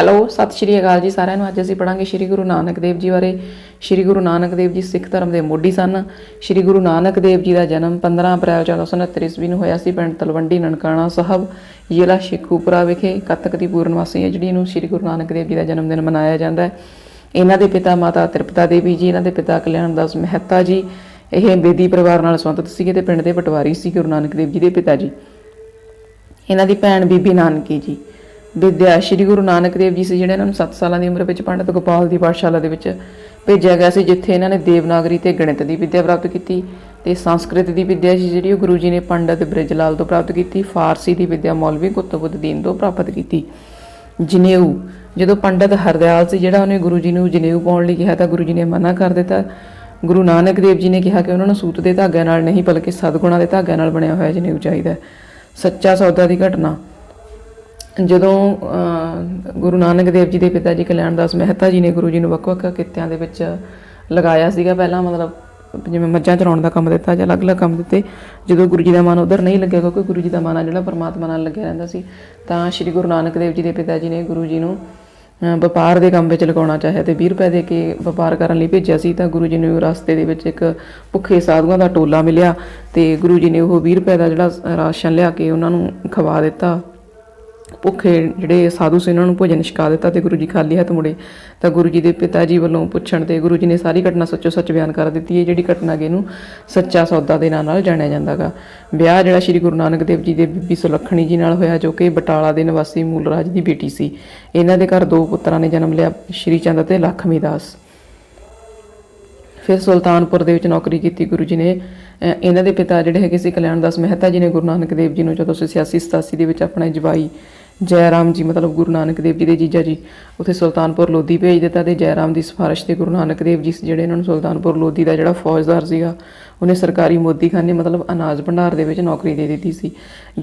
Hello, ਸਤਿ ਸ਼੍ਰੀ ਅਕਾਲ ਜੀ ਸਾਰਿਆਂ ਨੂੰ। ਅੱਜ ਅਸੀਂ ਪੜਾਂਗੇ ਸ਼੍ਰੀ ਗੁਰੂ ਨਾਨਕ ਦੇਵ ਜੀ ਬਾਰੇ। ਸ਼੍ਰੀ ਗੁਰੂ ਨਾਨਕ ਦੇਵ ਜੀ ਸਿੱਖ ਧਰਮ ਦੇ ਮੋਢੀ ਸਨ। ਸ਼੍ਰੀ ਗੁਰੂ ਨਾਨਕ ਦੇਵ ਜੀ ਦਾ ਜਨਮ 15 ਅਪ੍ਰੈਲ 1469 ਈਸਵੀ ਨੂੰ ਹੋਇਆ ਸੀ ਪਿੰਡ ਤਲਵੰਡੀ ਨਨਕਾਣਾ ਸਾਹਿਬ, ਜ਼ਿਲ੍ਹਾ ਸ਼ੇਖੂਪੁਰਾ ਵਿਖੇ। ਕੱਤਕ ਦੀ ਪੂਰਨਮਾਸੀ ਹੈ, ਜਿਹੜੀ ਨੂੰ ਸ਼੍ਰੀ ਗੁਰੂ ਨਾਨਕ ਦੇਵ ਜੀ ਦਾ ਜਨਮ ਦਿਨ ਮਨਾਇਆ ਜਾਂਦਾ ਹੈ। ਇਹਨਾਂ ਦੇ ਪਿਤਾ ਮਾਤਾ ਤ੍ਰਿਪਤਾ ਦੇਵੀ ਜੀ, ਇਹਨਾਂ ਦੇ ਪਿਤਾ ਕਲਿਆਣ ਦਾਸ ਮਹਿਤਾ ਜੀ। ਇਹ ਬੇਦੀ ਪਰਿਵਾਰ ਨਾਲ ਸੰਬੰਧਿਤ ਸੀਗੇ ਤੇ ਪਿੰਡ ਦੇ ਪਟਵਾਰੀ ਸੀ ਗੁਰੂ ਨਾਨਕ ਦੇਵ ਜੀ ਦੇ ਪਿਤਾ ਜੀ। ਇਹਨਾਂ ਦੀ ਭੈਣ ਬੀਬੀ ਨਾਨਕੀ ਜੀ। ਵਿਦਿਆ, ਸ਼੍ਰੀ ਗੁਰੂ ਨਾਨਕ ਦੇਵ ਜੀ ਸੀ ਜਿਹੜੇ ਇਹਨਾਂ ਨੂੰ 7 ਸਾਲਾਂ ਦੀ ਉਮਰ ਵਿੱਚ ਪੰਡਤ ਗੋਪਾਲ ਦੀ ਪਾਠਸ਼ਾਲਾ ਦੇ ਵਿੱਚ ਭੇਜਿਆ ਗਿਆ ਸੀ, ਜਿੱਥੇ ਇਹਨਾਂ ਨੇ ਦੇਵਨਾਗਰੀ ਤੇ ਗਣਿਤ ਦੀ ਵਿਦਿਆ ਪ੍ਰਾਪਤ ਕੀਤੀ ਤੇ ਸੰਸਕ੍ਰਿਤ ਦੀ ਵਿਦਿਆ ਸੀ ਜਿਹੜੀ ਉਹ ਗੁਰੂ ਜੀ ਨੇ ਪੰਡਤ ਬ੍ਰਿਜਲਾਲ ਤੋਂ ਪ੍ਰਾਪਤ ਕੀਤੀ, ਫਾਰਸੀ ਦੀ ਵਿਦਿਆ ਮੌਲਵੀ ਕੁਤਬੁੱਦੀਨ ਤੋਂ ਪ੍ਰਾਪਤ ਕੀਤੀ। ਜਨੇਊ, ਜਦੋਂ ਪੰਡਤ ਹਰਦਿਆਲ ਸੀ ਜਿਹੜਾ ਉਹਨੇ ਗੁਰੂ ਜੀ ਨੂੰ ਜਨੇਊ ਪਾਉਣ ਲਈ ਕਿਹਾ ਤਾਂ ਗੁਰੂ ਜੀ ਨੇ ਮਨਾ ਕਰ ਦਿੱਤਾ। ਗੁਰੂ ਨਾਨਕ ਦੇਵ ਜੀ ਨੇ ਕਿਹਾ ਕਿ ਉਹਨਾਂ ਨੂੰ ਸੂਤ ਦੇ ਧਾਗਿਆਂ ਨਾਲ ਨਹੀਂ, ਬਲਕਿ ਸਦਗੁਣਾਂ ਦੇ ਧਾਗਿਆਂ ਨਾਲ ਬਣਿਆ ਹੋਇਆ ਜਨੇਊ ਚਾਹੀਦਾ ਸੱਚਾ ਸੌਦਾ ਦੀ ਘਟਨਾ। ਜਦੋਂ ਗੁਰੂ ਨਾਨਕ ਦੇਵ ਜੀ ਦੇ ਪਿਤਾ ਜੀ ਕਲਿਆਣ ਦਾਸ ਮਹਿਤਾ ਜੀ ਨੇ ਗੁਰੂ ਜੀ ਨੂੰ ਵੱਖ-ਵੱਖ ਕਿੱਤਿਆਂ ਦੇ ਵਿੱਚ ਲਗਾਇਆ ਸੀਗਾ ਪਹਿਲਾਂ, ਮਤਲਬ ਜਿਵੇਂ ਮੱਝਾਂ ਚਰਾਉਣ ਦਾ ਕੰਮ ਦਿੱਤਾ ਜਾਂ ਅਲੱਗ-ਅਲੱਗ ਕੰਮ ਦਿੱਤੇ, ਜਦੋਂ ਗੁਰੂ ਜੀ ਦਾ ਮਨ ਉਧਰ ਨਹੀਂ ਲੱਗਿਆ, ਕਿਉਂਕਿ ਗੁਰੂ ਜੀ ਦਾ ਮਨ ਆ ਜਿਹੜਾ ਪਰਮਾਤਮਾ ਨਾਲ ਲੱਗਿਆ ਰਹਿੰਦਾ ਸੀ, ਤਾਂ ਸ੍ਰੀ ਗੁਰੂ ਨਾਨਕ ਦੇਵ ਜੀ ਦੇ ਪਿਤਾ ਜੀ ਨੇ ਗੁਰੂ ਜੀ ਨੂੰ ਵਪਾਰ ਦੇ ਕੰਮ ਵਿੱਚ ਲਗਾਉਣਾ ਚਾਹਿਆ ਤੇ 20 ਰੁਪਏ ਦੇ ਕੇ ਵਪਾਰ ਕਰਨ ਲਈ ਭੇਜਿਆ ਸੀ, ਤਾਂ ਗੁਰੂ ਜੀ ਨੂੰ ਰਸਤੇ ਦੇ ਵਿੱਚ ਇੱਕ ਭੁੱਖੇ ਸਾਧੂਆਂ ਦਾ ਟੋਲਾ ਮਿਲਿਆ ਤੇ ਗੁਰੂ ਜੀ ਨੇ ਉਹ 20 ਰੁਪਏ ਦਾ ਜਿਹੜਾ ਰਾਸ਼ਨ ਲਿਆ ਕੇ ਉਹਨਾਂ ਨੂੰ ਖਵਾ ਦਿੱਤਾ। ਭੁੱਖੇ ਜਿਹੜੇ ਸਾਧੂ ਸੀ, ਉਹਨਾਂ ਨੂੰ ਭੋਜਨ ਛਕਾ ਦਿੱਤਾ ਤੇ ਗੁਰੂ ਜੀ ਖਾਲੀ ਹੱਥ ਮੁੜੇ। ਤਾਂ ਗੁਰੂ ਜੀ ਦੇ ਪਿਤਾ ਜੀ ਵੱਲੋਂ ਪੁੱਛਣ ਤੇ ਗੁਰੂ ਜੀ ਨੇ ਸਾਰੀ ਘਟਨਾ ਸੱਚੋ ਸੱਚ ਬਿਆਨ ਕਰ ਦਿੱਤੀ। ਹੈ ਜਿਹੜੀ ਘਟਨਾ ਗੇ ਨੂੰ ਸੱਚਾ ਸੌਦਾ ਦੇ ਨਾਂ ਨਾਲ ਜਾਣਿਆ ਜਾਂਦਾਗਾ ਵਿਆਹ ਜਿਹੜਾ ਸ੍ਰੀ ਗੁਰੂ ਨਾਨਕ ਦੇਵ ਜੀ ਦੇ ਬੀਬੀ ਸੁਲੱਖਣੀ ਜੀ ਨਾਲ ਹੋਇਆ, ਜੋ ਕਿ ਬਟਾਲਾ ਦੇ ਨਿਵਾਸੀ ਮੂਲਰਾਜ ਦੀ ਬੇਟੀ ਸੀ। ਇਹਨਾਂ ਦੇ ਘਰ ਦੋ ਪੁੱਤਰਾਂ ਨੇ ਜਨਮ ਲਿਆ, ਸ਼੍ਰੀ ਚੰਦ ਅਤੇ ਲਖਮੀ ਦਾਸ। ਫਿਰ ਸੁਲਤਾਨਪੁਰ ਦੇ ਵਿੱਚ ਨੌਕਰੀ ਕੀਤੀ ਗੁਰੂ ਜੀ ਨੇ। ਇਹਨਾਂ ਦੇ ਪਿਤਾ ਜਿਹੜੇ ਹੈਗੇ ਸੀ, ਕਲਿਆਣ ਦਾਸ ਮਹਿਤਾ ਜੀ ਨੇ ਗੁਰੂ ਨਾਨਕ ਦੇਵ ਜੀ ਨੂੰ ਜਦੋਂ 86 87 ਦੇ ਵਿੱਚ ਆਪਣੇ ਜਵਾਈ ਜੈ ਰਾਮ ਜੀ, ਮਤਲਬ ਗੁਰੂ ਨਾਨਕ ਦੇਵ ਜੀ ਦੇ ਜੀਜਾ ਜੀ, ਉੱਥੇ ਸੁਲਤਾਨਪੁਰ ਲੋਧੀ ਭੇਜ ਦਿੱਤਾ ਤੇ ਜੈ ਰਾਮ ਦੀ ਸਿਫਾਰਿਸ਼ ਤੇ ਗੁਰੂ ਨਾਨਕ ਦੇਵ ਜੀ ਸੀ, ਜਿਹੜੇ ਇਹਨਾਂ ਨੂੰ ਸੁਲਤਾਨਪੁਰ ਲੋਧੀ ਦਾ ਜਿਹੜਾ ਫੌਜਦਾਰ ਸੀਗਾ, ਉਹਨੇ ਸਰਕਾਰੀ ਮੋਦੀਖਾਨੇ ਮਤਲਬ ਅਨਾਜ ਭੰਡਾਰ ਦੇ ਵਿੱਚ ਨੌਕਰੀ ਦੇ ਦਿੱਤੀ ਸੀ।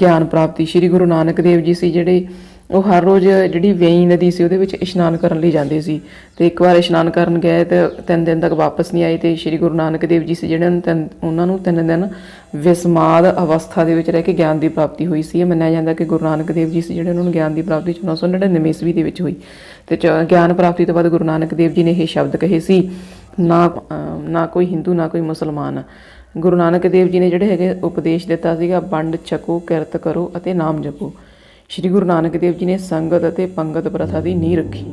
ਗਿਆਨ ਪ੍ਰਾਪਤੀ ਸ੍ਰੀ ਗੁਰੂ ਨਾਨਕ ਦੇਵ ਜੀ ਸੀ, ਜਿਹੜੇ ਉਹ ਹਰ ਰੋਜ਼ ਜਿਹੜੀ ਵੇਈ ਨਦੀ ਸੀ, ਉਹਦੇ ਵਿੱਚ ਇਸ਼ਨਾਨ ਕਰਨ ਲਈ ਜਾਂਦੇ ਸੀ। ਤੇ ਇੱਕ ਵਾਰ ਇਸ਼ਨਾਨ ਕਰਨ ਗਏ ਤੇ ਤਿੰਨ ਦਿਨ ਤੱਕ ਵਾਪਸ ਨਹੀਂ ਆਏ ਤੇ ਸ੍ਰੀ ਗੁਰੂ ਨਾਨਕ ਦੇਵ ਜੀ ਸੀ ਜਿਹੜੇ ਤਿੰਨ- ਉਹਨਾਂ ਨੂੰ ਤਿੰਨ ਦਿਨ ਵਿਸਮਾਦ ਅਵਸਥਾ ਦੇ ਵਿੱਚ ਰਹਿ ਕੇ ਗਿਆਨ ਦੀ ਪ੍ਰਾਪਤੀ ਹੋਈ ਸੀ। ਇਹ ਮੰਨਿਆ ਜਾਂਦਾ ਕਿ ਗੁਰੂ ਨਾਨਕ ਦੇਵ ਜੀ ਸੀ ਜਿਹੜੇ ਉਹਨਾਂ ਨੂੰ ਗਿਆਨ ਦੀ ਪ੍ਰਾਪਤੀ 1999 ਈਸਵੀ ਦੇ ਵਿੱਚ ਹੋਈ। ਤੇ ਚ- ਗਿਆਨ ਪ੍ਰਾਪਤੀ ਤੋਂ ਬਾਅਦ ਗੁਰੂ ਨਾਨਕ ਦੇਵ ਜੀ ਨੇ ਇਹ ਸ਼ਬਦ ਕਹੇ ਸੀ, ਨਾ ਨਾ ਕੋਈ ਹਿੰਦੂ, ਨਾ ਕੋਈ ਮੁਸਲਮਾਨ। ਗੁਰੂ ਨਾਨਕ ਦੇਵ ਜੀ ਨੇ ਜਿਹੜੇ ਹੈਗੇ ਉਪਦੇਸ਼ ਦਿੱਤਾ ਸੀਗਾ, ਵੰਡ, ਛਕੋ, ਕਿਰਤ ਕਰੋ ਅਤੇ ਨਾਮ ਜਪੋ। ਸ਼੍ਰੀ ਗੁਰੂ ਨਾਨਕ ਦੇਵ ਜੀ ਨੇ ਸੰਗਤ ਅਤੇ ਪੰਗਤ ਪ੍ਰਥਾ ਦੀ ਨੀਂਹ ਰੱਖੀ।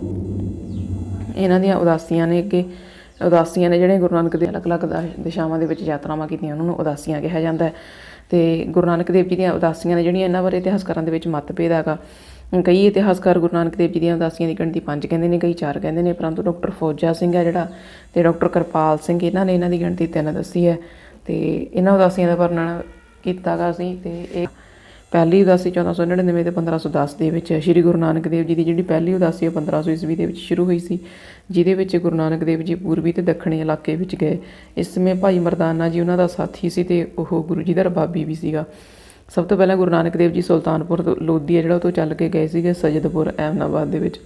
ਇਹਨਾਂ ਦੀਆਂ ਉਦਾਸੀਆਂ ਨੇ ਅੱਗੇ, ਉਦਾਸੀਆਂ ਨੇ ਜਿਹੜੇ ਗੁਰੂ ਨਾਨਕ ਦੇ ਅਲੱਗ-ਅਲੱਗ ਦਾ- ਦਿਸ਼ਾਵਾਂ ਦੇ ਵਿੱਚ ਯਾਤਰਾਵਾਂ ਕੀਤੀਆਂ, ਉਹਨਾਂ ਨੂੰ ਉਦਾਸੀਆਂ ਕਿਹਾ ਜਾਂਦਾ ਹੈ। ਤੇ ਗੁਰੂ ਨਾਨਕ ਦੇਵ ਜੀ ਦੀਆਂ ਉਦਾਸੀਆਂ ਨੇ ਜਿਹੜੀਆਂ ਇਹਨਾਂ ਬਾਰੇ ਇਤਿਹਾਸਕਾਰਾਂ ਦੇ ਵਿੱਚ ਮਤਭੇਦ ਹੈਗਾ, ਕਈ ਇਤਿਹਾਸਕਾਰ ਗੁਰੂ ਨਾਨਕ ਦੇਵ ਜੀ ਦੀਆਂ ਉਦਾਸੀਆਂ ਦੀ ਗਿਣਤੀ ਪੰਜ ਕਹਿੰਦੇ ਨੇ, ਕਈ ਚਾਰ ਕਹਿੰਦੇ ਨੇ, ਪਰੰਤੂ ਡਾਕਟਰ ਫੌਜਾ ਸਿੰਘ ਹੈ ਜਿਹੜਾ ਤੇ ਡਾਕਟਰ ਕਿਰਪਾਲ ਸਿੰਘ, ਇਹਨਾਂ ਨੇ ਇਹਨਾਂ ਦੀ ਗਿਣਤੀ ਤਿੰਨ ਦੱਸੀ ਹੈ। ਤੇ ਇਹਨਾਂ ਉਦਾਸੀਆਂ ਦਾ ਵਰਣਨ ਕੀਤਾਗਾ ਸੀ ਤੇ ਇਹ ਪਹਿਲੀ ਉਦਾਸੀ 1499 ਤੇ 1510 ਦੇ ਵਿੱਚ ਸ੍ਰੀ ਗੁਰੂ ਨਾਨਕ ਦੇਵ ਜੀ ਦੀ ਜਿਹੜੀ ਪਹਿਲੀ ਉਦਾਸੀ ਉਹ 1500 ਈਸਵੀ ਦੇ ਵਿੱਚ ਸ਼ੁਰੂ ਹੋਈ ਸੀ, ਜਿਹਦੇ ਵਿੱਚ ਗੁਰੂ ਨਾਨਕ ਦੇਵ ਜੀ ਪੂਰਬੀ ਤੇ ਦੱਖਣੀ ਇਲਾਕੇ ਵਿੱਚ ਗਏ। ਇਸ ਸਮੇਂ ਭਾਈ ਮਰਦਾਨਾ ਜੀ ਉਹਨਾਂ ਦਾ ਸਾਥੀ ਸੀ ਤੇ ਉਹ ਗੁਰੂ ਜੀ ਦਾ ਰਬਾਬੀ ਵੀ ਸੀਗਾ। ਸਭ ਤੋਂ ਪਹਿਲਾਂ ਗੁਰੂ ਨਾਨਕ ਦੇਵ ਜੀ ਸੁਲਤਾਨਪੁਰ ਤੋਂ ਲੋਧੀ ਜਿਹੜਾ ਉਹ ਤੋਂ ਚੱਲ ਕੇ ਗਏ ਸੀਗੇ ਸਜਦਪੁਰ, ਅਹਿਮਦਾਬਾਦ ਦੇ ਵਿੱਚ।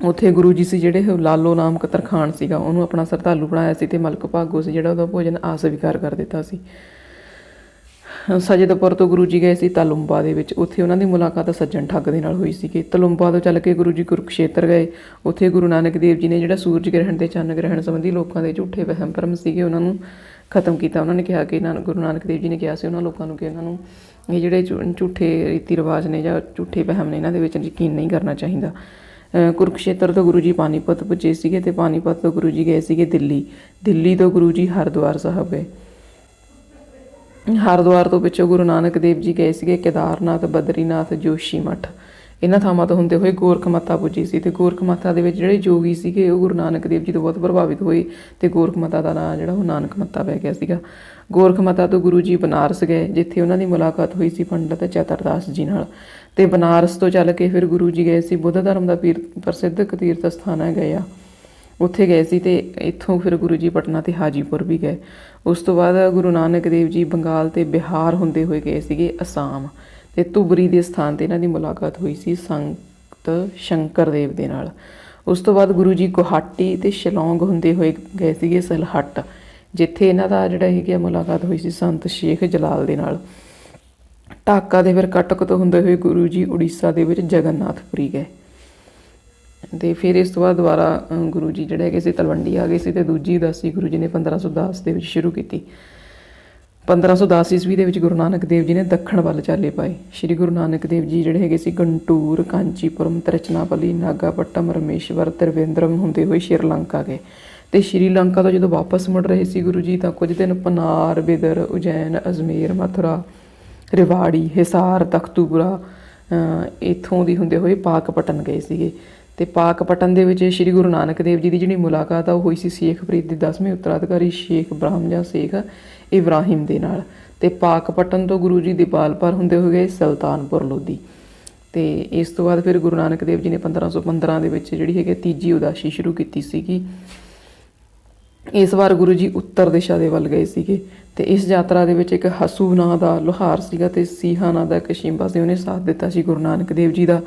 ਉੱਥੇ ਗੁਰੂ ਜੀ ਸੀ ਜਿਹੜੇ ਲਾਲੋ ਨਾਮ ਤਰਖਾਣ ਸੀਗਾ। ਉਹਨੂੰ ਆਪਣਾ ਸਰਧਾਲੂ ਬਣਾਇਆ ਸੀ ਤੇ ਮਲਕ ਭਾਗੋ ਸੀ ਜਿਹੜਾ ਉਹਦਾ ਭੋਜਨ ਆਸਵੀਕਾਰ ਕਰ ਦਿੱਤਾ ਸੀ। ਸਜਦਪੁਰ ਤੋਂ ਗੁਰੂ ਜੀ ਗਏ ਸੀ ਤਲੁੰਬਾ ਦੇ ਵਿੱਚ। ਉੱਥੇ ਉਹਨਾਂ ਦੀ ਮੁਲਾਕਾਤ ਸੱਜਣ ਠੱਗ ਦੇ ਨਾਲ ਹੋਈ ਸੀ ਕਿ ਤਲੁੰਬਾ ਤੋਂ ਚੱਲ ਕੇ ਗੁਰੂ ਜੀ ਕੁਰਕਸ਼ੇਤਰ ਗਏ। ਉੱਥੇ ਗੁਰੂ ਨਾਨਕ ਦੇਵ ਜੀ ਨੇ ਜਿਹੜਾ ਸੂਰਜ ਗ੍ਰਹਿਣ ਤੇ ਚੰਨ ਗ੍ਰਹਿਣ ਸੰਬੰਧੀ ਲੋਕਾਂ ਦੇ ਝੂਠੇ ਵਹਿਮ ਭਰਮ ਸੀਗੇ, ਉਹਨਾਂ ਨੂੰ ਖਤਮ ਕੀਤਾ। ਉਹਨਾਂ ਨੇ ਕਿਹਾ ਕਿ ਨਾਨਕ ਗੁਰੂ ਨਾਨਕ ਦੇਵ ਜੀ ਨੇ ਕਿਹਾ ਸੀ ਉਹਨਾਂ ਲੋਕਾਂ ਨੂੰ ਕਿ ਉਹਨਾਂ ਨੂੰ ਇਹ ਜਿਹੜੇ ਝੂ- ਝੂਠੇ ਰੀਤੀ ਰਿਵਾਜ ਨੇ ਜਾਂ ਝੂਠੇ ਵਹਿਮ ਨੇ, ਇਹਨਾਂ ਦੇ ਵਿੱਚ ਯਕੀਨ ਨਹੀਂ ਕਰਨਾ ਚਾਹੀਦਾ। ਕੁਰਕਸ਼ੇਤਰ ਤੋਂ ਗੁਰੂ ਜੀ ਪਾਣੀਪਤ ਪੁੱਜੇ ਸੀਗੇ ਤੇ ਪਾਣੀਪਤ ਤੋਂ ਗੁਰੂ ਜੀ ਗਏ ਸੀਗੇ ਦਿੱਲੀ। ਦਿੱਲੀ ਤੋਂ ਗੁਰੂ ਜੀ ਹਰਿਦੁਆਰ ਸਾਹਿਬ ਗਏ। ਹਰਿਦੁਆਰ ਤੋਂ ਪਿੱਛੋਂ ਗੁਰੂ ਨਾਨਕ ਦੇਵ ਜੀ ਗਏ ਸੀਗੇ ਕੇਦਾਰਨਾਥ, ਬਦਰੀਨਾਥ, ਜੋਸ਼ੀ ਮੱਠ। ਇਹਨਾਂ ਥਾਵਾਂ ਤੋਂ ਹੁੰਦੇ ਹੋਏ ਗੋਰਖ ਮਾਤਾ ਪੁੱਜੀ ਸੀ ਤੇ ਗੋਰਖ ਮਾਤਾ ਦੇ ਵਿੱਚ ਜਿਹੜੇ ਜੋਗੀ ਸੀਗੇ ਉਹ ਗੁਰੂ ਨਾਨਕ ਦੇਵ ਜੀ ਤੋਂ ਬਹੁਤ ਪ੍ਰਭਾਵਿਤ ਹੋਏ ਤੇ ਗੋਰਖ ਮਾਤਾ ਦਾ ਨਾਮ ਜਿਹੜਾ ਉਹ ਨਾਨਕ ਮਾਤਾ ਪੈ ਗਿਆ ਸੀਗਾ। ਗੋਰਖ ਮਾਤਾ ਤੋਂ ਗੁਰੂ ਜੀ ਬਨਾਰਸ ਗਏ, ਜਿੱਥੇ ਉਹਨਾਂ ਦੀ ਮੁਲਾਕਾਤ ਹੋਈ ਸੀ ਪੰਡਤ ਚਤਰਦਾਸ ਜੀ ਨਾਲ। ਤੇ ਬਨਾਰਸ ਤੋਂ ਚੱਲ ਕੇ ਫਿਰ ਗੁਰੂ ਜੀ ਗਏ ਸੀ, ਬੁੱਧ ਧਰਮ ਦਾ ਪੀਰ ਪ੍ਰਸਿੱਧ ਤੀਰਥ ਸਥਾਨ ਹੈ ਗਏ ਆ ਉੱਥੇ ਗਏ ਸੀ ਤੇ ਇੱਥੋਂ ਫਿਰ ਗੁਰੂ ਜੀ ਪਟਨਾ ਤੇ ਹਾਜੀਪੁਰ ਵੀ ਗਏ। ਉਸ ਤੋਂ ਬਾਅਦ ਗੁਰੂ ਨਾਨਕ ਦੇਵ ਜੀ ਬੰਗਾਲ ਤੇ ਬਿਹਾਰ ਹੁੰਦੇ ਹੋਏ ਗਏ ਸੀਗੇ ਅਸਾਮ ਤੇ ਧੁਬਰੀ ਦੇ ਸਥਾਨ ਤੇ ਇਹਨਾਂ ਦੀ ਮੁਲਾਕਾਤ ਹੋਈ ਸੀ ਸੰਤ ਸ਼ੰਕਰ ਦੇਵ ਦੇ ਨਾਲ। ਉਸ ਤੋਂ ਬਾਅਦ ਗੁਰੂ ਜੀ ਗੁਹਾਟੀ ਤੇ ਸ਼ਿਲੌਂਗ ਹੁੰਦੇ ਹੋਏ ਗਏ ਸੀਗੇ ਸਲਹੱਟ, ਜਿੱਥੇ ਇਹਨਾਂ ਦਾ ਜਿਹੜਾ ਹੈਗੀ ਆ ਮੁਲਾਕਾਤ ਹੋਈ ਸੀ ਸੰਤ ਸ਼ੇਖ ਜਲਾਲ ਦੇ ਨਾਲ। ਢਾਕਾ ਦੇ ਫਿਰ ਕਟਕ ਤੋਂ ਹੁੰਦੇ ਹੋਏ ਗੁਰੂ ਜੀ ਉੜੀਸਾ ਦੇ ਵਿੱਚ ਜਗਨਨਾਥਪੁਰੀ ਗਏ। ਤੇ ਫਿਰ ਇਸ ਤੋਂ ਬਾਅਦ ਦੁਬਾਰਾ ਗੁਰੂ ਜੀ ਜਿਹੜੇ ਹੈਗੇ ਸੀ ਤਲਵੰਡੀ ਆ ਗਏ ਸੀ ਤੇ ਦੂਜੀ ਉਦਾਸੀ ਗੁਰੂ ਜੀ ਨੇ 1510 ਦੇ ਵਿੱਚ ਸ਼ੁਰੂ ਕੀਤੀ। 1510 ਈਸਵੀ ਦੇ ਵਿੱਚ ਗੁਰੂ ਨਾਨਕ ਦੇਵ ਜੀ ਨੇ ਦੱਖਣ ਵੱਲ ਚਾਲੇ ਪਾਏ। ਸ਼੍ਰੀ ਗੁਰੂ ਨਾਨਕ ਦੇਵ ਜੀ ਜਿਹੜੇ ਹੈਗੇ ਸੀ ਗੰਟੂਰ ਕਾਂਚੀਪੁਰਮ ਤਰਚਨਾਪਲੀ ਨਾਗਾਪਟਮ ਰਮੇਸ਼ਵਰ ਤ੍ਰਿਵੇਂਦਰਮ ਹੁੰਦੇ ਹੋਏ ਸ਼੍ਰੀਲੰਕਾ ਗਏ। ਤੇ ਸ਼੍ਰੀਲੰਕਾ ਤੋਂ ਜਦੋਂ ਵਾਪਸ ਮੁੜ ਰਹੇ ਸੀ ਗੁਰੂ ਜੀ ਤਾਂ ਕੁਝ ਦਿਨ ਪਨਾਰ ਬਿਦਰ ਉਜੈਨ ਅਜਮੇਰ ਮਥੁਰਾ ਰਿਵਾੜੀ ਹਿਸਾਰ ਤਖਤੂਪੁਰਾ ਅ, ਇੱਥੋਂ ਦੀ ਹੁੰਦੇ ਹੋਏ ਪਾਕਪਟਨ ਗਏ ਸੀਗੇ। ਤੇ ਪਾਕਪਟਨ ਦੇ ਵਿੱਚ ਸ਼੍ਰੀ ਗੁਰੂ ਨਾਨਕ ਦੇਵ ਜੀ ਦੀ ਜਿਹੜੀ ਮੁਲਾਕਾਤ ਆ, ਉਹ ਹੋਈ ਸੀ ਸ਼ੇਖ ਫਰੀਦ ਦੇ 10ਵੇਂ ਉੱਤਰਾਧਿਕਾਰੀ ਸ਼ੇਖ ਬ੍ਰਹਮ ਜਾਂ ਸ਼ੇਖ ਇਬਰਾਹਿਮ ਦੇ ਨਾਲ। ਤੇ ਪਾਕਪਟਨ ਤੋਂ ਗੁਰੂ ਜੀ ਦੀਪਾਲ ਬਾਲਪਰ ਹੁੰਦੇ ਹੋਏ ਸੁਲਤਾਨਪੁਰ ਲੋਧੀ। ਤੇ ਇਸ ਤੋਂ ਬਾਅਦ ਫਿਰ ਗੁਰੂ ਨਾਨਕ ਦੇਵ ਜੀ ਨੇ 1515 ਦੇ ਵਿੱਚ ਜਿਹੜੀ ਹੈਗੀ ਤੀਜੀ ਉਦਾਸੀ ਸ਼ੁਰੂ ਕੀਤੀ ਸੀਗੀ। ਇਸ ਵਾਰ ਗੁਰੂ ਜੀ ਉੱਤਰ ਦਿਸ਼ਾ ਦੇ ਵੱਲ ਗਏ ਸੀਗੇ ਤੇ ਇਸ ਯਾਤਰਾ ਦੇ ਵਿੱਚ ਇੱਕ ਹਸੂ ਨਾਂ ਦਾ ਲੋਹਾਰ ਸੀਗਾ ਤੇ ਸੀਹਾ ਨਾਂ ਦਾ ਇੱਕ ਸ਼ਿੰਬਾ ਸੀ, ਉਹਨੇ ਸਾਥ ਦਿੱਤਾ ਸੀ ਗੁਰੂ ਨਾਨਕ ਦੇਵ ਜੀ ਦਾ।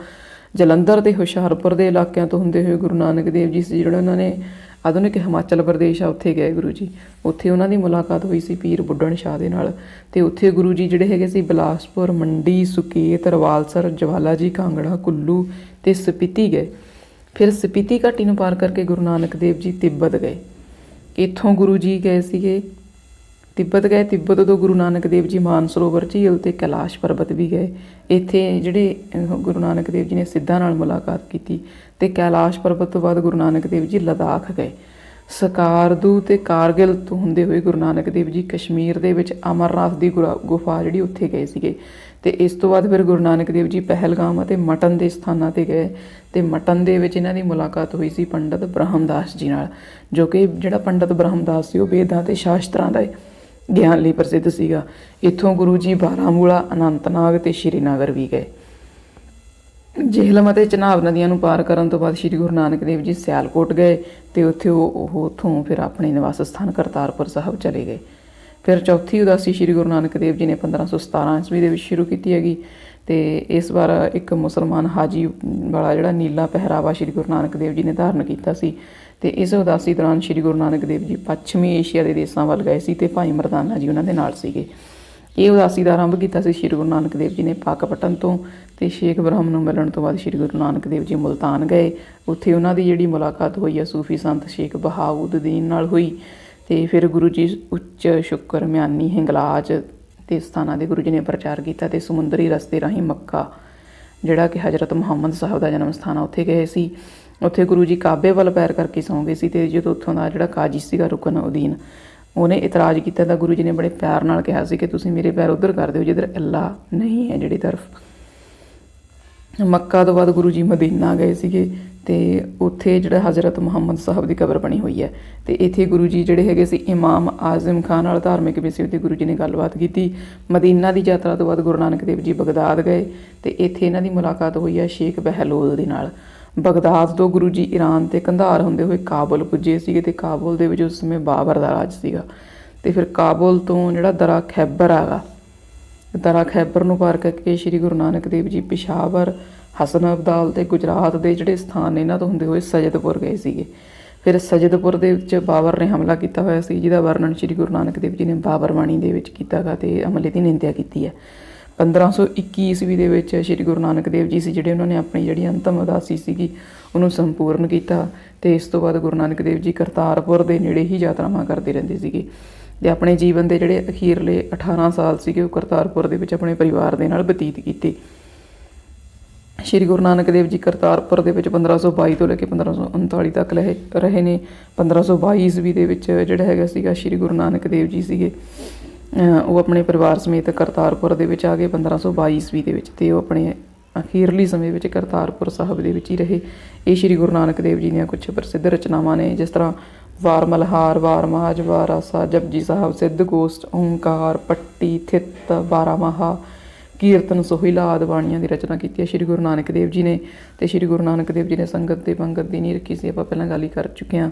ਜਲੰਧਰ ਤੇ ਹੁਸ਼ਿਆਰਪੁਰ ਦੇ ਇਲਾਕਿਆਂ ਤੋਂ ਹੁੰਦੇ ਹੋਏ ਗੁਰੂ ਨਾਨਕ ਦੇਵ ਜੀ ਸੀ, ਜਿਹੜੇ ਉਹਨਾਂ ਨੇ ਆਧੁਨਿਕ ਹਿਮਾਚਲ ਪ੍ਰਦੇਸ਼ ਆ, ਉੱਥੇ ਗਏ ਗੁਰੂ ਜੀ। ਉੱਥੇ ਉਹਨਾਂ ਦੀ ਮੁਲਾਕਾਤ ਹੋਈ ਸੀ ਪੀਰ ਬੁੱਢਣ ਸ਼ਾਹ ਦੇ ਨਾਲ। ਤੇ ਉੱਥੇ ਗੁਰੂ ਜੀ ਜਿਹੜੇ ਹੈਗੇ ਸੀ, ਬਿਲਾਸਪੁਰ, ਮੰਡੀ, ਸੁਕੇਤ, ਰਵਾਲਸਰ, ਜਵਾਲਾ ਜੀ, ਕਾਂਗੜਾ, ਕੁੱਲੂ ਤੇ ਸਪੀਤੀ ਗਏ। ਫਿਰ ਸਪੀਤੀ ਘਾਟੀ ਨੂੰ ਪਾਰ ਕਰਕੇ ਗੁਰੂ ਨਾਨਕ ਦੇਵ ਜੀ ਤਿੱਬਤ ਗਏ। ਇੱਥੋਂ ਗੁਰੂ ਜੀ ਗਏ ਸੀਗੇ ਤਿੱਬਤ ਗਏ, ਤਿੱਬਤ ਤੋਂ ਗੁਰੂ ਨਾਨਕ ਦੇਵ ਜੀ ਮਾਨਸਰੋਵਰ ਝੀਲ ਤੇ ਕੈਲਾਸ਼ ਪਰਬਤ ਵੀ ਗਏ। ਇੱਥੇ ਜਿਹੜੇ ਗੁਰੂ ਨਾਨਕ ਦੇਵ ਜੀ ਨੇ ਸਿੱਧਾਂ ਨਾਲ ਮੁਲਾਕਾਤ ਕੀਤੀ ਤੇ ਕੈਲਾਸ਼ ਪਰਬਤ ਤੋਂ ਬਾਅਦ ਗੁਰੂ ਨਾਨਕ ਦੇਵ ਜੀ ਲਦਾਖ ਗਏ। ਸਕਾਰਦੂ ਤੇ ਕਾਰਗਿਲ ਤੋਂ ਹੁੰਦੇ ਹੋਏ ਗੁਰੂ ਨਾਨਕ ਦੇਵ ਜੀ ਕਸ਼ਮੀਰ ਦੇ ਵਿੱਚ ਅਮਰਨਾਥ ਦੀ ਗੁਰਾ- ਗੁਫਾ ਜਿਹੜੀ ਉੱਥੇ ਗਏ ਸੀਗੇ। ਤੇ ਇਸ ਤੋਂ ਬਾਅਦ ਫਿਰ ਗੁਰੂ ਨਾਨਕ ਦੇਵ ਜੀ ਪਹਿਲਗਾਮ ਅਤੇ ਮਟਨ ਦੇ ਸਥਾਨਾਂ ਤੇ ਗਏ ਤੇ ਮਟਨ ਦੇ ਵਿੱਚ ਇਹਨਾਂ ਦੀ ਮੁਲਾਕਾਤ ਹੋਈ ਸੀ ਪੰਡਤ ਬ੍ਰਹਮਦਾਸ ਜੀ ਨਾਲ, ਜੋ ਕਿ ਜਿਹੜਾ ਪੰਡਤ ਬ੍ਰਹਮਦਾਸ ਸੀ ਉਹ ਵੇਦਾਂ ਤੇ ਸ਼ਾਸਤਰਾਂ ਦਾ ਗਿਆਨ ਲਈ ਪ੍ਰਸਿੱਧ ਸੀਗਾ। ਇੱਥੋਂ ਗੁਰੂ ਜੀ ਬਾਰਾਮੂਲਾ, ਅਨੰਤਨਾਗ ਤੇ ਸ਼੍ਰੀਨਗਰ ਵੀ ਗਏ। ਜੇਹਲਮ ਅਤੇ ਚਨਾਬ ਨਦੀਆਂ ਨੂੰ ਪਾਰ ਕਰਨ ਤੋਂ ਬਾਅਦ ਸ੍ਰੀ ਗੁਰੂ ਨਾਨਕ ਦੇਵ ਜੀ ਸਿਆਲਕੋਟ ਗਏ ਤੇ ਉੱਥੇ ਉਹ ਉਹ ਉੱਥੋਂ ਫਿਰ ਆਪਣੇ ਨਿਵਾਸ ਸਥਾਨ ਕਰਤਾਰਪੁਰ ਸਾਹਿਬ ਚਲੇ ਗਏ। ਫਿਰ ਚੌਥੀ ਉਦਾਸੀ ਸ੍ਰੀ ਗੁਰੂ ਨਾਨਕ ਦੇਵ ਜੀ ਨੇ 1517 ਈਸਵੀ ਦੇ ਵਿੱਚ ਸ਼ੁਰੂ ਕੀਤੀ ਹੈਗੀ। ਤੇ ਇਸ ਵਾਰ ਇੱਕ ਮੁਸਲਮਾਨ ਹਾਜੀ ਵਾਲਾ ਜਿਹੜਾ ਨੀਲਾ ਪਹਿਰਾਵਾ ਸ੍ਰੀ ਗੁਰੂ ਨਾਨਕ ਦੇਵ ਜੀ ਨੇ ਧਾਰਨ ਕੀਤਾ ਸੀ ਤੇ ਇਸ ਉਦਾਸੀ ਦੌਰਾਨ ਸ੍ਰੀ ਗੁਰੂ ਨਾਨਕ ਦੇਵ ਜੀ ਪੱਛਮੀ ਏਸ਼ੀਆ ਦੇ ਦੇਸ਼ਾਂ ਵੱਲ ਗਏ ਸੀ ਤੇ ਭਾਈ ਮਰਦਾਨਾ ਜੀ ਉਹਨਾਂ ਦੇ ਨਾਲ ਸੀਗੇ। ਇਹ ਉਦਾਸੀ ਦਾ ਆਰੰਭ ਕੀਤਾ ਸੀ ਸ੍ਰੀ ਗੁਰੂ ਨਾਨਕ ਦੇਵ ਜੀ ਨੇ ਪਾਕਪਟਨ ਤੋਂ ਤੇ ਸ਼ੇਖ ਬ੍ਰਹਮ ਨੂੰ ਮਿਲਣ ਤੋਂ ਬਾਅਦ ਸ੍ਰੀ ਗੁਰੂ ਨਾਨਕ ਦੇਵ ਜੀ ਮੁਲਤਾਨ ਗਏ। ਉੱਥੇ ਉਹਨਾਂ ਦੀ ਜਿਹੜੀ ਮੁਲਾਕਾਤ ਹੋਈ ਹੈ ਸੂਫੀ ਸੰਤ ਸ਼ੇਖ ਬਹਾਉਦਦੀਨ ਨਾਲ ਹੋਈ ਤੇ ਫਿਰ ਗੁਰੂ ਜੀ ਉੱਚ ਸ਼ੁਕਰ ਮਿਆਨੀ ਹਿੰਗਲਾਜ ਤੇ ਸਥਾਨਾਂ ਦੇ ਗੁਰੂ ਜੀ ਨੇ ਪ੍ਰਚਾਰ ਕੀਤਾ ਤੇ ਸਮੁੰਦਰੀ ਰਸਤੇ ਰਾਹੀਂ ਮੱਕਾ, ਜਿਹੜਾ ਕਿ ਹਜ਼ਰਤ ਮੁਹੰਮਦ ਸਾਹਿਬ ਦਾ ਜਨਮ ਸਥਾਨ ਆ, ਉੱਥੇ ਗਏ ਸੀ। ਉੱਥੇ ਗੁਰੂ ਜੀ ਕਾਬੇ ਵੱਲ ਪੈਰ ਕਰਕੇ ਸੌਂ ਗਏ ਸੀ ਤੇ ਜਦੋਂ ਉੱਥੋਂ ਦਾ ਜਿਹੜਾ ਕਾਜੀ ਸੀਗਾ ਰੁਕਨ ਉਦੀਨ, ਉਹਨੇ ਇਤਰਾਜ਼ ਕੀਤਾ ਤਾਂ ਗੁਰੂ ਜੀ ਨੇ ਬੜੇ ਪਿਆਰ ਨਾਲ ਕਿਹਾ ਸੀ ਕਿ ਤੁਸੀਂ ਮੇਰੇ ਪੈਰ ਉਧਰ ਕਰ ਦਿਓ, ਜਿੱਧਰ ਅੱਲਾ ਨਹੀਂ ਹੈ ਜਿਹੜੀ ਤਰਫ। ਮੱਕਾ ਤੋਂ ਬਾਅਦ ਗੁਰੂ ਜੀ ਮਦੀਨਾ ਗਏ ਸੀਗੇ ਤੇ ਉੱਥੇ ਜਿਹੜਾ ਹਜ਼ਰਤ ਮੁਹੰਮਦ ਸਾਹਿਬ ਦੀ ਕਬਰ ਬਣੀ ਹੋਈ ਹੈ। ਤੇ ਇੱਥੇ ਗੁਰੂ ਜੀ ਜਿਹੜੇ ਹੈਗੇ ਸੀ, ਇਮਾਮ ਆਜ਼ਮ ਖਾਨ ਨਾਲ ਧਾਰਮਿਕ ਵਿਸ਼ੇ ਉੱਤੇ ਗੁਰੂ ਜੀ ਨੇ ਗੱਲਬਾਤ ਕੀਤੀ। ਮਦੀਨਾ ਦੀ ਯਾਤਰਾ ਤੋਂ ਬਾਅਦ ਗੁਰੂ ਨਾਨਕ ਦੇਵ ਜੀ ਬਗਦਾਦ ਗਏ ਤੇ ਇੱਥੇ ਇਹਨਾਂ ਦੀ ਮੁਲਾਕਾਤ ਹੋਈ ਹੈ ਸ਼ੇਖ ਬਹਿਲੋਲ ਦੇ ਨਾਲ। ਬਗਦਾਦ ਤੋਂ ਗੁਰੂ ਜੀ ਈਰਾਨ ਤੇ ਕੰਧਾਰ ਹੁੰਦੇ ਹੋਏ ਕਾਬਲ ਪੁੱਜੇ ਸੀਗੇ ਤੇ ਕਾਬਲ ਦੇ ਵਿੱਚ ਉਸ ਸਮੇਂ ਬਾਬਰ ਦਾ ਰਾਜ ਸੀਗਾ। ਤੇ ਫਿਰ ਕਾਬਲ ਤੋਂ ਜਿਹੜਾ ਦਰਾ ਖੈਬਰ ਆਗਾ ਦਰਾ ਖੈਬਰ ਨੂੰ ਪਾਰ ਕਰਕੇ ਸ੍ਰੀ ਗੁਰੂ ਨਾਨਕ ਦੇਵ ਜੀ ਪਿਸ਼ਾਵਰ, ਹਸਨ ਅਬਦਾਲ ਤੇ ਗੁਜਰਾਤ ਦੇ ਜਿਹੜੇ ਸਥਾਨ ਨੇ ਇਹਨਾਂ ਤੋਂ ਹੁੰਦੇ ਹੋਏ ਸਜਦਪੁਰ ਗਏ ਸੀਗੇ। ਫਿਰ ਸਜਦਪੁਰ ਦੇ ਵਿੱਚ ਬਾਬਰ ਨੇ ਹਮਲਾ ਕੀਤਾ ਹੋਇਆ ਸੀ, ਜਿਹਦਾ ਵਰਣਨ ਸ੍ਰੀ ਗੁਰੂ ਨਾਨਕ ਦੇਵ ਜੀ ਨੇ ਬਾਬਰ ਬਾਣੀ ਦੇ ਵਿੱਚ ਕੀਤਾਗਾ ਤੇ ਹਮਲੇ ਦੀ ਨਿੰਦਿਆ ਕੀਤੀ ਹੈ। 1521 ਈਸਵੀ ਦੇ ਵਿੱਚ ਸ੍ਰੀ ਗੁਰੂ ਨਾਨਕ ਦੇਵ ਜੀ ਸੀ, ਜਿਹੜੇ ਉਹਨਾਂ ਨੇ ਆਪਣੀ ਜਿਹੜੀ ਅੰਤਮ ਉਦਾਸੀ ਸੀਗੀ, ਉਹਨੂੰ ਸੰਪੂਰਨ ਕੀਤਾ ਤੇ ਇਸ ਤੋਂ ਬਾਅਦ ਗੁਰੂ ਨਾਨਕ ਦੇਵ ਜੀ ਕਰਤਾਰਪੁਰ ਦੇ ਨੇੜੇ ਹੀ ਯਾਤਰਾਵਾਂ ਕਰਦੇ ਰਹਿੰਦੇ ਸੀਗੇ। ਤੇ ਆਪਣੇ ਜੀਵਨ ਦੇ ਜਿਹੜੇ ਅਖੀਰਲੇ 18 ਸਾਲ ਸੀਗੇ ਉਹ ਕਰਤਾਰਪੁਰ ਦੇ ਵਿੱਚ ਆਪਣੇ ਪਰਿਵਾਰ ਦੇ ਨਾਲ ਬਤੀਤ ਕੀਤੇ। ਸ਼੍ਰੀ ਗੁਰੂ ਨਾਨਕ ਦੇਵ ਜੀ ਕਰਤਾਰਪੁਰ ਦੇ ਵਿੱਚ 1522 ਤੋਂ ਲੈ ਕੇ 1539 ਤੱਕ ਰਹੇ ਰਹੇ ਨੇ। 1522 ਈਸਵੀ ਦੇ ਵਿੱਚ ਜਿਹੜਾ ਹੈਗਾ ਸੀਗਾ ਸ਼੍ਰੀ ਗੁਰੂ ਨਾਨਕ ਦੇਵ ਜੀ ਸੀਗੇ। ਉਹ ਆਪਣੇ ਪਰਿਵਾਰ ਸਮੇਤ ਕਰਤਾਰਪੁਰ ਦੇ ਵਿੱਚ ਆ ਗਏ 1522 ਈਸਵੀ ਦੇ ਵਿੱਚ ਤੇ ਉਹ ਆਪਣੇ ਅਖੀਰਲੀ ਸਮੇਂ ਵਿੱਚ ਕਰਤਾਰਪੁਰ ਸਾਹਿਬ ਦੇ ਵਿੱਚ ਹੀ ਰਹੇ। ਇਹ ਸ਼੍ਰੀ ਗੁਰੂ ਨਾਨਕ ਦੇਵ ਜੀ ਦੀਆਂ ਕੁਝ ਪ੍ਰਸਿੱਧ ਰਚਨਾਵਾਂ ਨੇ, ਜਿਸ ਤਰ੍ਹਾਂ ਵਾਰ ਮਲਹਾਰ ਵਾਰ ਮਾਜ ਵਾਰਾਸਾ ਜਪਜੀ ਸਾਹਿਬ, ਸਿੱਧ ਗੋਸ਼ਟ, ਓੰਕਾਰ, ਪੱਟੀ, ਥਿੱਤ ਬਾਰਾਮਹਾ ਕੀਰਤਨ ਸੋਹਿਲਾ ਆਦਿ ਬਾਣੀਆਂ ਦੀ ਰਚਨਾ ਕੀਤੀ ਹੈ ਸ਼੍ਰੀ ਗੁਰੂ ਨਾਨਕ ਦੇਵ ਜੀ ਨੇ ਤੇ ਸ਼੍ਰੀ ਗੁਰੂ ਨਾਨਕ ਦੇਵ ਜੀ ਨੇ ਸੰਗਤ ਤੇ ਪੰਗਤ ਦੀ ਨਹੀਂ ਰੱਖੀ ਸੀ। ਆਪਾਂ ਪਹਿਲਾਂ ਗੱਲ ਹੀ ਕਰ ਚੁੱਕੇ ਹਾਂ।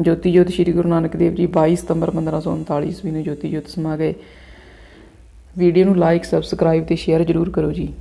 ਜੋਤੀ ਜੋਤ ਸ਼੍ਰੀ ਗੁਰੂ ਨਾਨਕ ਦੇਵ ਜੀ 22 ਸਤੰਬਰ 1539 ਈਸਵੀ ਨੂੰ ਜੋਤੀ ਜੋਤ ਸਮਾ ਗਏ। ਵੀਡੀਓ ਨੂੰ ਲਾਈਕ ਸਬਸਕ੍ਰਾਈਬ ਤੇ ਸ਼ੇਅਰ ਜ਼ਰੂਰ ਕਰੋ ਜੀ।